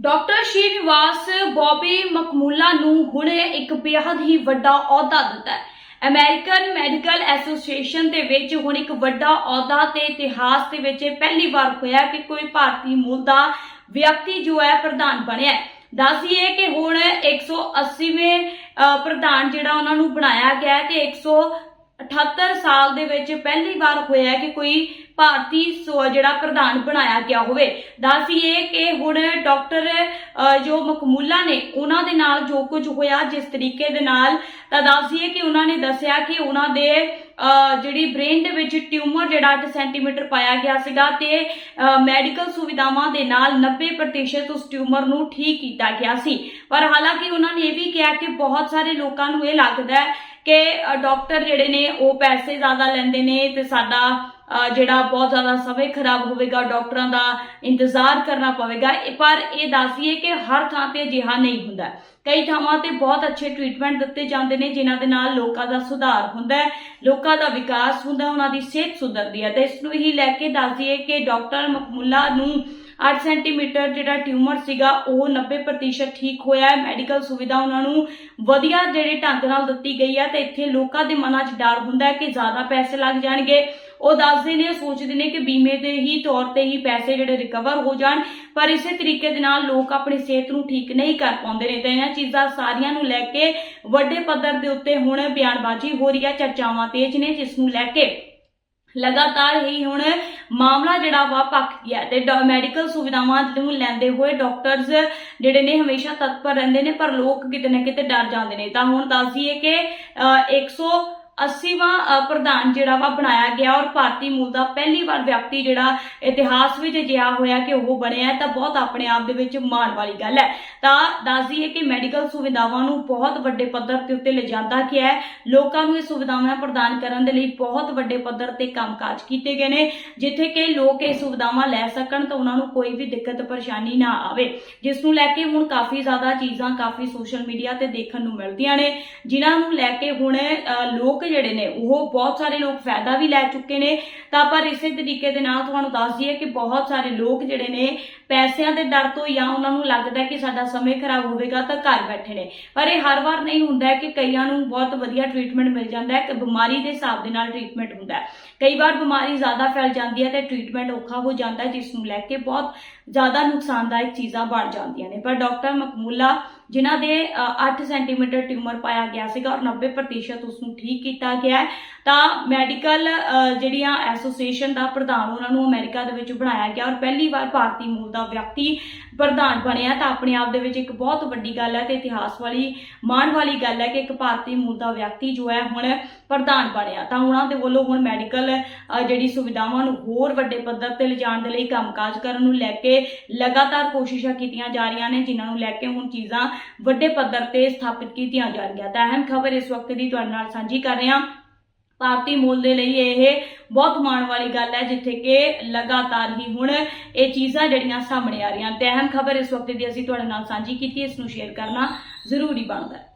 Doctor Srinivas Bobby ਮਕਮੂਲਾ ਨੂੰ ਹੁਣ ਇੱਕ ਬੇहद ਹੀ ਵੱਡਾ ਅਹੁਦਾ ਦਿੱਤਾ ਹੈ। ਅਮਰੀਕਨ ਮੈਡੀਕਲ ਐਸੋਸੀਏਸ਼ਨ ਦੇ ਵਿੱਚ ਹੁਣ ਇੱਕ ਵੱਡਾ ਅਹੁਦਾ ਤੇ ਇਤਿਹਾਸ ਦੇ ਵਿੱਚ ਪਹਿਲੀ ਵਾਰ ਹੋਇਆ ਕਿ ਕੋਈ ਭਾਰਤੀ ਮੂਲ ਦਾ ਵਿਅਕਤੀ ਜੋ ਹੈ ਪ੍ਰਧਾਨ ਬਣਿਆ ਹੈ। ਦੱਸੀਏ ਕਿ ਹੁਣ 180ਵੇਂ ਪ੍ਰਧਾਨ ਜਿਹੜਾ ਉਹਨਾਂ ਨੂੰ ਬਣਾਇਆ ਗਿਆ ਤੇ 100 78 ਸਾਲ ਦੇ ਵਿੱਚ ਪਹਿਲੀ ਵਾਰ ਹੋਇਆ ਕਿ ਕੋਈ ਭਾਰਤੀ ਜਿਹੜਾ ਪ੍ਰਧਾਨ ਬਣਾਇਆ ਗਿਆ ਹੋਵੇ। ਦੱਸੀਏ ਕਿ ਹੁਣ ਡਾਕਟਰ ਜੋ ਮਕਮੂਲਾ ਨੇ, ਉਹਨਾਂ ਦੇ ਨਾਲ ਜੋ ਕੁਝ ਹੋਇਆ, ਜਿਸ ਤਰੀਕੇ ਦੇ ਨਾਲ ਤਾਂ ਦੱਸੀਏ ਕਿ ਉਹਨਾਂ ਨੇ ਦੱਸਿਆ ਕਿ ਉਹਨਾਂ ਦੇ ਜਿਹੜੀ ਬ੍ਰੇਨ ਦੇ ਵਿੱਚ ਟਿਊਮਰ ਜਿਹੜਾ 8 ਸੈਂਟੀਮੀਟਰ ਪਾਇਆ ਗਿਆ ਸੀਗਾ ਤੇ ਮੈਡੀਕਲ ਸੁਵਿਧਾਵਾਂ ਦੇ ਨਾਲ 90% ਉਸ ਟਿਊਮਰ ਨੂੰ ਠੀਕ ਕੀਤਾ ਗਿਆ ਸੀ। ਪਰ ਹਾਲਾਂਕਿ ਉਹਨਾਂ ਨੇ ਇਹ ਵੀ ਕਿਹਾ ਕਿ ਬਹੁਤ ਸਾਰੇ ਲੋਕਾਂ ਨੂੰ ਇਹ ਲੱਗਦਾ ਹੈ ਕਿ ਅ, ਡਾਕਟਰ ਜਿਹੜੇ ਨੇ ਉਹ ਪੈਸੇ ਜ਼ਿਆਦਾ ਲੈਂਦੇ ਨੇ ਤੇ ਸਾਡਾ ਜਿਹੜਾ ਬਹੁਤ ਜ਼ਿਆਦਾ ਸਮੇਂ ਖਰਾਬ ਹੋਵੇਗਾ ਡਾਕਟਰਾਂ ਦਾ ਇੰਤਜ਼ਾਰ ਕਰਨਾ ਪਵੇਗਾ। ਇਹ- ਪਰ ਇਹ ਦੱਸੀਏ ਕਿ ਹਰ ਥਾਂ ਤੇ ਅਜਿਹਾ ਨਹੀਂ ਹੁੰਦਾ। ਕਈ ਥਾਵਾਂ ਤੇ ਬਹੁਤ ਅੱਛੇ ਟ੍ਰੀਟਮੈਂਟ ਦਿੱਤੇ ਜਾਂਦੇ ਨੇ ਜਿਨ੍ਹਾਂ ਦੇ ਨਾਲ ਲੋਕਾਂ ਦਾ ਸੁਧਾਰ ਹੁੰਦਾ ਹੈ ਲੋਕਾਂ ਦਾ ਵਿਕਾਸ ਹੁੰਦਾ ਉਹਨਾਂ ਦੀ ਸਿਹਤ ਸੁਧਰਦੀ ਹੈ। ਤੇ ਇਸ ਨੂੰ ਹੀ ਲੈ ਕੇ ਦੱਸਦੀਏ ਕਿ ਡਾਕਟਰ ਮਕਮੁੱਲਾ ਨੂੰ 8 ਸੈਂਟੀਮੀਟਰ ਜਿਹੜਾ ਟਿਊਮਰ ਸੀਗਾ, ਉਹ 90% ਠੀਕ ਹੋਇਆ ਹੈ। ਮੈਡੀਕਲ ਸੁਵਿਧਾ ਉਹਨਾਂ ਨੂੰ ਵਧੀਆ ਜਿਹੜੇ ਢੰਗ ਨਾਲ ਦਿੱਤੀ ਗਈ ਹੈ ਤੇ ਇੱਥੇ ਲੋਕਾਂ ਦੇ ਮਨਾਂ 'ਚ ਡਰ ਹੁੰਦਾ ਹੈ ਕਿ ਜ਼ਿਆਦਾ ਪੈਸੇ ਲੱਗ ਜਾਣਗੇ। ਉਹ ਦੱਸਦੇ ਨੇ, ਸੋਚਦੇ ਨੇ ਕਿ ਬੀਮੇ ਦੇ ਹੀ ਤੌਰ ਤੇ ਹੀ ਪੈਸੇ ਜਿਹੜੇ ਰਿਕਵਰ ਹੋ ਜਾਣ, ਪਰ ਇਸੇ ਤਰੀਕੇ ਦੇ ਨਾਲ ਲੋਕ ਆਪਣੀ ਸਿਹਤ ਨੂੰ ਠੀਕ ਨਹੀਂ ਕਰ ਪਾਉਂਦੇ ਨੇ। ਤਾਂ ਇਹਨਾਂ ਚੀਜ਼ਾਂ ਸਾਰੀਆਂ ਨੂੰ ਲੈ ਕੇ ਵੱਡੇ ਪੱਧਰ ਦੇ ਉੱਤੇ ਹੁਣ ਬਿਆਨਬਾਜ਼ੀ ਹੋ ਰਹੀ ਹੈ, ਚਰਚਾਵਾਂ ਤੇਜ਼ ਨੇ, ਜਿਸ ਨੂੰ ਲੈ ਕੇ ਲਗਾਤਾਰ ਹੀ ਹੁਣ ਮਾਮਲਾ ਜਿਹੜਾ ਵਾ ਪੱਕ ਗਿਆ ਤੇ ਮੈਡੀਕਲ ਸੁਵਿਧਾਵਾਂ ਨੂੰ ਲੈਂਦੇ ਹੋਏ ਡਾਕਟਰਸ ਜਿਹੜੇ ਨੇ ਹਮੇਸ਼ਾ ਤਤਪਰ ਰਹਿੰਦੇ ਨੇ, ਪਰ ਲੋਕ ਕਿਤੇ ਨਾ ਕਿਤੇ ਡਰ ਜਾਂਦੇ ਨੇ। ਤਾਂ ਹੁਣ ਦੱਸ ਦਈਏ ਕਿ 100 80ਵਾਂ ਪ੍ਰਧਾਨ ਜਿਹੜਾ ਵਾ ਬਣਾਇਆ ਗਿਆ ਔਰ ਭਾਰਤੀ ਮੂਲ ਦਾ ਪਹਿਲੀ ਵਾਰ ਵਿਅਕਤੀ ਜਿਹੜਾ ਇਤਿਹਾਸ ਵਿੱਚ ਜਿਆ ਹੋਇਆ ਕਿ ਉਹ ਬਣਿਆ ਤਾਂ ਬਹੁਤ ਆਪਣੇ ਆਪ ਦੇ ਵਿੱਚ ਮਾਣ ਵਾਲੀ ਗੱਲ ਹੈ। ਤਾਂ ਦੱਸ ਦਈਏ ਕਿ ਮੈਡੀਕਲ ਸੁਵਿਧਾਵਾਂ ਨੂੰ ਬਹੁਤ ਵੱਡੇ ਪੱਧਰ ਤੇ ਉੱਤੇ ਲਿਜਾਂਦਾ ਗਿਆ ਹੈ। ਲੋਕਾਂ ਨੂੰ ਇਹ ਸੁਵਿਧਾਵਾਂ ਪ੍ਰਦਾਨ ਕਰਨ ਦੇ ਲਈ ਬਹੁਤ ਵੱਡੇ ਪੱਧਰ ਤੇ ਕੰਮ ਕਾਜ ਕੀਤੇ ਗਏ ਨੇ। ਜਿੱਥੇ ਕਿ ਲੋਕ ਇਹ ਸੁਵਿਧਾਵਾਂ ਲੈ ਸਕਣ ਤਾਂ ਉਹਨਾਂ ਨੂੰ ਕੋਈ ਵੀ ਦਿੱਕਤ, ਪਰੇਸ਼ਾਨੀ ਨਾ ਆਵੇ। ਜਿਸ ਨੂੰ ਲੈ ਕੇ ਹੁਣ ਕਾਫੀ ਜ਼ਿਆਦਾ ਚੀਜ਼ਾਂ ਕਾਫੀ ਸੋਸ਼ਲ ਮੀਡੀਆ ਤੇ ਦੇਖਣ ਨੂੰ ਮਿਲਦੀਆਂ ਨੇ। ਜਿਨ੍ਹਾਂ ਨੂੰ ਲੈ ਕੇ ਹੁਣ ਲੋਕ ਜਿਹੜੇ ਨੇ, ਉਹ ਬਹੁਤ ਸਾਰੇ ਲੋਕ ਫਾਇਦਾ ਵੀ ਲੈ ਚੁੱਕੇ ਨੇ। ਤਾਂ ਪਰ ਇਸੇ ਤਰੀਕੇ ਦੇ ਨਾਲ ਤੁਹਾਨੂੰ ਦੱਸ ਦਈਏ ਕਿ ਬਹੁਤ ਸਾਰੇ ਲੋਕ ਜਿਹੜੇ ਨੇ, ਪੈਸਿਆਂ ਦੇ ਡਰ ਤੋਂ ਜਾਂ ਉਹਨਾਂ ਨੂੰ ਲੱਗਦਾ ਕਿ ਸਾਡਾ ਸਮੇਂ ਖਰਾਬ ਹੋਵੇਗਾ ਤਾਂ ਘਰ ਬੈਠੇ ਨੇ। ਪਰ ਇਹ ਹਰ ਵਾਰ ਨਹੀਂ ਹੁੰਦਾ ਹੈ ਕਿ ਕਈਆਂ ਨੂੰ ਬਹੁਤ ਵਧੀਆ ਟ੍ਰੀਟਮੈਂਟ ਮਿਲ ਜਾਂਦਾ ਹੈ, ਕਿ ਬਿਮਾਰੀ ਦੇ ਹਿਸਾਬ ਦੇ ਨਾਲ ਟ੍ਰੀਟਮੈਂਟ ਹੁੰਦਾ ਹੈ। ਕਈ ਵਾਰ ਬਿਮਾਰੀ ਜ਼ਿਆਦਾ ਫੈਲ ਜਾਂਦੀ ਹੈ ਤੇ ਟ੍ਰੀਟਮੈਂਟ ਔਖਾ ਹੋ ਜਾਂਦਾ ਹੈ, ਜਿਸ ਨੂੰ ਲੈ ਕੇ ਬਹੁਤ ਜ਼ਿਆਦਾ ਨੁਕਸਾਨਦਾਇਕ ਚੀਜ਼ਾਂ ਬਣ ਜਾਂਦੀਆਂ ਨੇ। ਪਰ ਡਾਕਟਰ ਮਕਮੂਲਾ ਜਿਨ੍ਹਾਂ ਦੇ ਅ, 8 ਸੈਂਟੀਮੀਟਰ ਟਿਊਮਰ ਪਾਇਆ ਗਿਆ ਸੀਗਾ ਔਰ 90% ਉਸ ਨੂੰ ਠੀਕ ਕੀਤਾ ਗਿਆ ਤਾਂ ਮੈਡੀਕਲ ਜਿਹੜੀਆਂ ਐਸੋਸੀਏਸ਼ਨ ਦਾ ਪ੍ਰਧਾਨ ਉਹਨਾਂ ਨੂੰ ਅਮਰੀਕਾ ਦੇ ਵਿੱਚ ਬਣਾਇਆ ਗਿਆ ਔਰ ਪਹਿਲੀ ਵਾਰ ਭਾਰਤੀ ਮੂਲ ਦਾ ਵਿਅਕਤੀ ਪ੍ਰਧਾਨ ਬਣਿਆ ਤਾਂ ਆਪਣੇ ਆਪ ਦੇ ਵਿੱਚ ਇੱਕ ਬਹੁਤ ਵੱਡੀ ਗੱਲ ਹੈ ਤੇ ਇਤਿਹਾਸ ਵਾਲੀ, ਮਾਣ ਵਾਲੀ ਗੱਲ ਹੈ ਕਿ ਇੱਕ ਭਾਰਤੀ ਮੂਲ ਦਾ ਵਿਅਕਤੀ ਜੋ ਹੈ ਹੁਣ ਪ੍ਰਧਾਨ ਬਣਿਆ। ਤਾਂ ਉਹਨਾਂ ਦੇ ਵੱਲੋਂ ਹੁਣ ਮੈਡੀਕਲ ਜਿਹੜੀ ਸੁਵਿਧਾਵਾਂ ਨੂੰ ਹੋਰ ਵੱਡੇ ਪੱਧਰ ਤੇ ਲਿਜਾਣ ਦੇ ਲਈ ਕੰਮਕਾਜ ਕਰਨ ਨੂੰ ਲੈ ਕੇ ਲਗਾਤਾਰ ਕੋਸ਼ਿਸ਼ਾਂ ਕੀਤੀਆਂ ਜਾ ਰਹੀਆਂ ਨੇ, ਜਿਨ੍ਹਾਂ ਨੂੰ ਲੈ ਕੇ ਹੁਣ ਚੀਜ਼ਾਂ ਵੱਡੇ ਪੱਧਰ ਤੇ ਸਥਾਪਿਤ ਕੀਤੀਆਂ ਜਾ ਰਹੀਆਂ। ਤਾਂ ਅਹਿਮ ਖਬਰ ਇਸ ਵਕਤ ਦੀ ਤੁਹਾਡੇ ਨਾਲ ਸਾਂਝੀ ਕਰ ਰਹੇ। ਹਾਂ ਭਾਰਤੀ ਮੂਲ ਦੇ ਲਈ ਇਹ ਬਹੁਤ ਮਾਣ ਵਾਲੀ ਗੱਲ ਹੈ, ਜਿੱਥੇ ਕਿ ਲਗਾਤਾਰ ਹੀ ਹੁਣ ਇਹ ਚੀਜ਼ਾਂ ਜਿਹੜੀਆਂ ਸਾਹਮਣੇ ਆ ਰਹੀਆਂ ਤੇ ਅਹਿਮ ਖਬਰ ਇਸ ਵਕਤ ਦੀ ਅਸੀਂ ਤੁਹਾਡੇ ਨਾਲ ਸਾਂਝੀ ਕੀਤੀ, ਇਸ ਨੂੰ ਸ਼ੇਅਰ ਕਰਨਾ ਜ਼ਰੂਰੀ ਬਣਦਾ ਹੈ।